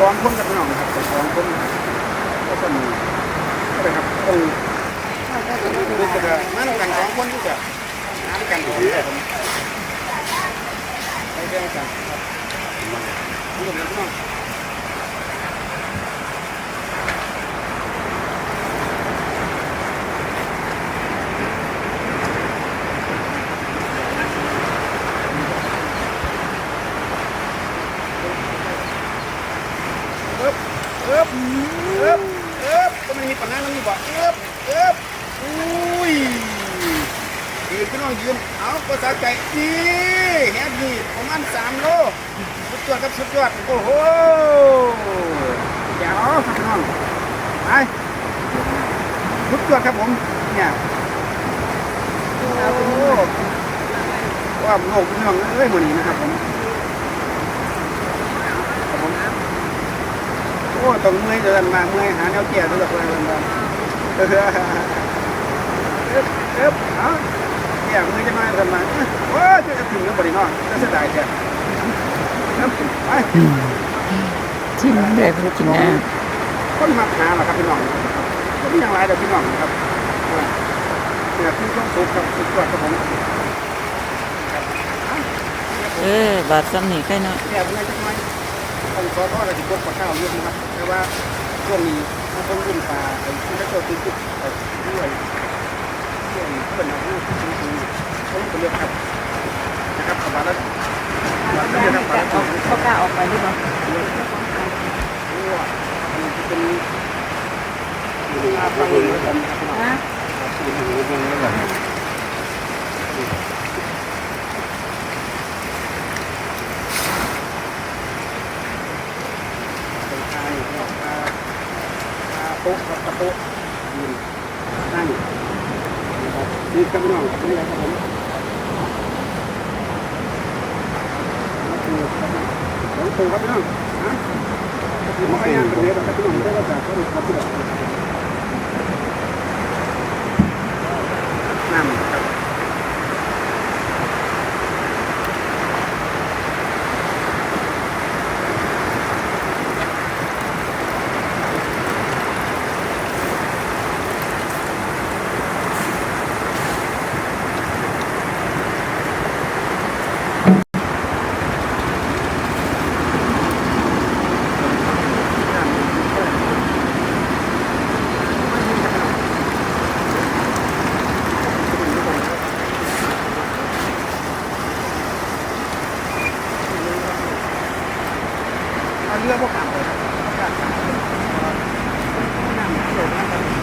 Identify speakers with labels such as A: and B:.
A: สองคนกับพี่น้องนะครับไปสองคนก็จะมีก็เลยครับตรงดูกระมาทำกันสองคนที่จะหาด้วยกันอยู่ที่ผมไปเรื่องกันครับนี่ก็เป็นพี่น้อง เอ๊บ เอ๊บเอ๊บเอ๊บก็มันมีปัญหาตรงนี้บ่เอ๊บเอ๊บอุ้ยยืนพี่น้องยืนเอาภาษาใจนี่แฮปปี้ประมาณสามโลสุดยอดครับสุดยอดโอ้โหเดี๋ยวครับพี่น้องไปสุดยอดครับผมเนี่ยโอ้ว่าโลกพี่น้องเอ้ยหมดนี้นะครับผม โอ้ ต้องเมื่อยเดินมาเมื่อยหาแนวเกี่ยวด้วยกันเลยมันเออเออ๊บเอาเกี่ยวเมื่อยจะมาเดินมาโอ้จะถึงแล้วบริโนอนจะเสียดายแค่ไป
B: ชิมแบบไม่กินน้
A: คนมาหาหรอครับพี่น้องก็มีอย่างไรเดี๋ยวพี่น้องครับเนี่ยคือต้องสุกครับสุกกว่าครับผม
B: เออบาดซ้ำหนีใกล้เนาะ
A: แก่เมื่องซ้อทอดอะไรที่กดปลาข้าวเยอะนะครับแต่ว่าช่วงนี้มันต้องรุ่นปลาไอ้ที่ได้ตัวติดติดด้วยเพื่อนเพื่อนเอาลูกจริงๆเขาเลือกครับนะครับขบาแล้วขบาแล้วนะครับขบาแล้
B: เขากล้าออกไปหรือเปล่า
A: มันจะเป็นอาฟังเลยกัน
B: ฮะ
A: เป็นทางปลาปลาโต๊ะกับกระโต๊ะยืนนั่งนะครับนี่กำลังนี่อะไรครับผมสองตัวครับพี่น้องนะคือไม่ย่างเป็นเนื้อแต่พี่น้องได้ก็จะก็ครับพี่น้อ เอาเรือพวกกลับเลยกลับน้ำเลยนะครับ